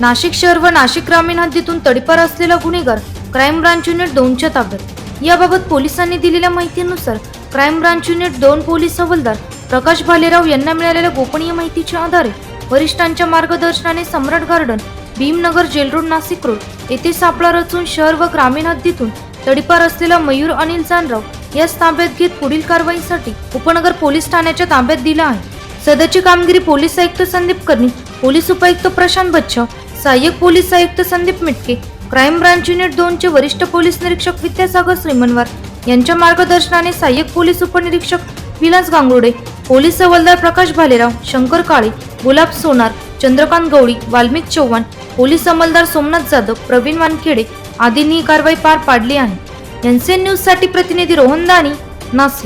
नाशिक शहर व नाशिक ग्रामीण हद्दीतून तडीपार असलेला गुन्हेगार क्राईम ब्रांच युनिट दोनच्या ताब्यात. याबाबत पोलिसांनी दिलेल्या माहितीनुसार क्राईम ब्रांच युनिट दोन पोलीस हवालदार प्रकाश भालेराव यांना मिळालेल्या गोपनीय माहितीच्या आधारे वरिष्ठांच्या मार्गदर्शनाने Samrat garden Bhimnagar jail road Nashik road येथे सापळा रचून शहर व ग्रामीण हद्दीतून तडीपार असलेला मयूर अनिल जानराव यास ताब्यात घेत पुढील कारवाईसाठी उपनगर पोलीस ठाण्याच्या ताब्यात दिला आहे. सदरची कामगिरी पोलीस आयुक्त संदीप कर्णी पोलीस उपायुक्त प्रशांत बच्छाव सहाय्यक पोलीस आयुक्त Sandeep Mitke crime branch unit दोनचे वरिष्ठ पोलीस निरीक्षक विद्यासागर श्रीमनवार यांच्या मार्गदर्शनाने सहाय्यक पोलीस उपनिरीक्षक विलास गांगुर्डे पोलीस हवालदार प्रकाश भालेराव शंकर काळे गुलाब सोनार चंद्रकांत गवळी वाल्मिक चव्हाण पोलीस अंमलदार सोमनाथ जाधव प्रवीण वानखेडे आदींनी ही कारवाई पार पाडली आहे. एनसीएन न्यूजसाठी प्रतिनिधी रोहन दानी नाशिक.